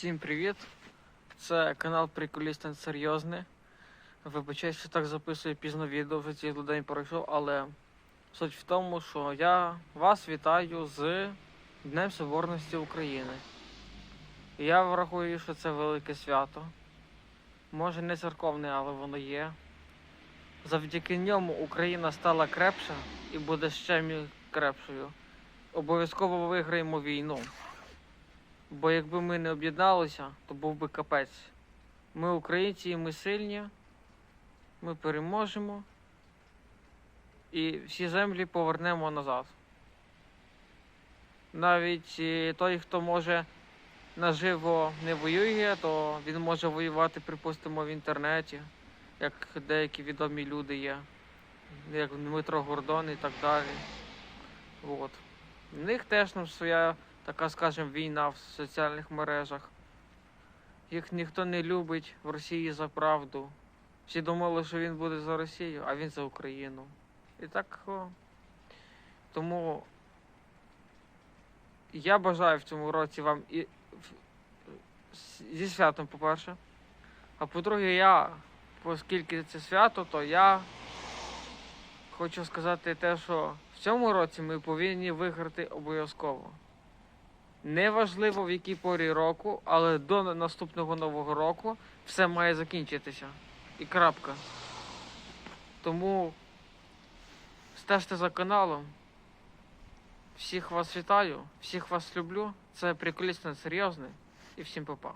Всім привіт! Це канал Приколістен Серйозний. Вибачаю, що так записую пізно відео, вже цілий день пройшов, але суть в тому, що я вас вітаю з Днем Соборності України. Я врахую, що це велике свято. Може не церковне, але воно є. Завдяки ньому Україна стала крепша і буде ще крепшою. Обов'язково виграємо війну. Бо якби ми не об'єдналися, то був би капець. Ми українці і ми сильні, ми переможемо і всі землі повернемо назад. Навіть е, той, хто може наживо не воює, то він може воювати, припустимо, в інтернеті, як деякі відомі люди є, як Дмитро Гордон і так далі. От. В них теж там своя така, скажімо, війна в соціальних мережах. Їх ніхто не любить в Росії за правду. Всі думали, що він буде за Росію, а він за Україну. І так. О. Тому я бажаю в цьому році вам і зі святом, по-перше. А по-друге, я, оскільки це свято, то я хочу сказати те, що в цьому році ми повинні виграти обов'язково. Неважливо в якій порі року, але до наступного нового року все має закінчитися. І крапка. Тому стежте за каналом. Всіх вас вітаю, всіх вас люблю. Це приколісно серйозне. І всім попав.